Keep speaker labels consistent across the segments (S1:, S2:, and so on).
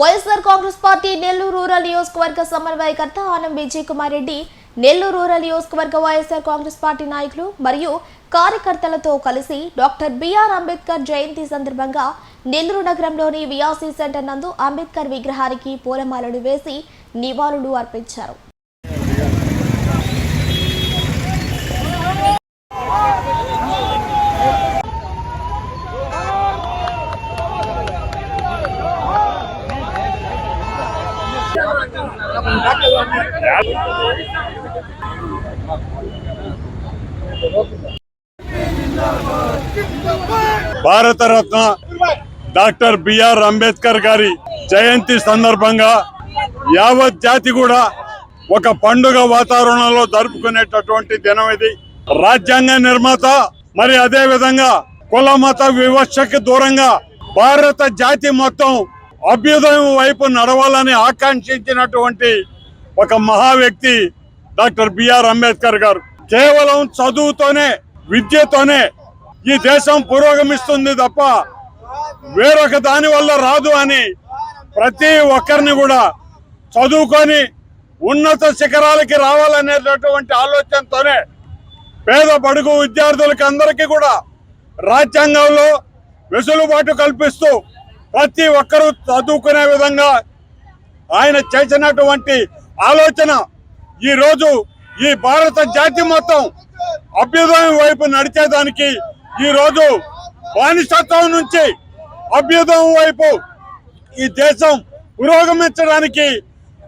S1: YSR Congress party Nellore rural నియోజకవర్గ సమన్వయకర్త Anam Vijay Kumar Reddy Nellore rural నియోజకవర్గ వైఎస్ఆర్ కాంగ్రెస్ పార్టీ నాయకులు మరియు కార్యకర్తలతో కలిసి డాక్టర్ బిఆర్ అంబేద్కర్ జయంతి సందర్భంగా నెల్లూరు నగరంలోని వియాసీ సెంటర్ నందు అంబేద్కర్ విగ్రహానికి పూలమాలలు వేసి నివాళులు అర్పించారు.
S2: భారతరత్న డాక్టర్ బిఆర్ అంబేద్కర్ గారి జయంతి సందర్భంగా యావత్ జాతి కూడా ఒక పండుగ వాతావరణంలో జరుపుకునేటటువంటి దినం ఇది. రాజ్యాంగ నిర్మాత మరి అదే విధంగా కుల మత వివక్షకి దూరంగా భారత జాతి మొత్తం అభ్యుదయం వైపు నడవాలని ఆకాంక్షించినటువంటి ఒక మహా వ్యక్తి డాక్టర్ బిఆర్ అంబేద్కర్ గారు. కేవలం చదువుతోనే విద్యతోనే ఈ దేశం పురోగమిస్తుంది తప్ప వేరొక దాని వల్ల రాదు అని ప్రతి ఒక్కరిని కూడా చదువుకొని ఉన్నత శిఖరాలకి రావాలనేటటువంటి ఆలోచనతోనే పేద బడుగు విద్యార్థులకి అందరికీ కూడా రాజ్యాంగంలో వెసులుబాటు కల్పిస్తూ ప్రతి ఒక్కరూ చదువుకునే విధంగా ఆయన చేసినటువంటి ఆలోచన ఈ రోజు ఈ భారత జాతి మొత్తం అభ్యుదయం వైపు నడిచేదానికి ఈ రోజు బానిసత్వం నుంచి అభ్యుదయం వైపు ఈ దేశం పురోగమించడానికి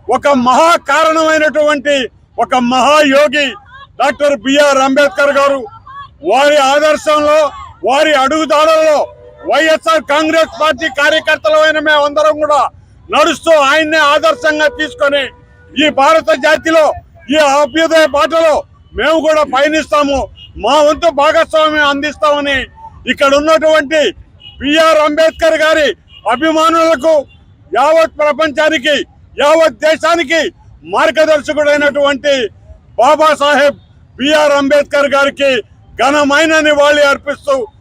S2: ఒక మహా కారణమైనటువంటి ఒక మహాయోగి డాక్టర్ బిఆర్ అంబేద్కర్ గారు వారి ఆదర్శంలో వారి అడుగుదాడల్లో వైఎస్ఆర్ కాంగ్రెస్ పార్టీ కార్యకర్తలమైన మేమందరం కూడా నడుస్తూ ఆయన్నే ఆదర్శంగా తీసుకొని ఈ భారత జాతిలో ఈ అభ్యుదయ బాటలో మేము కూడా పయనిస్తాము. మా వంతు భాగస్వామ్యం అందిస్తామని ఇక్కడ ఉన్నటువంటి బిఆర్ అంబేద్కర్ గారి అభిమానులకు యావత్ ప్రపంచానికి యావత్ దేశానికి మార్గదర్శకుడైనటువంటి బాబాసాహెబ్ బిఆర్ అంబేద్కర్ గారికి ఘనమైన నివాళి అర్పిస్తూ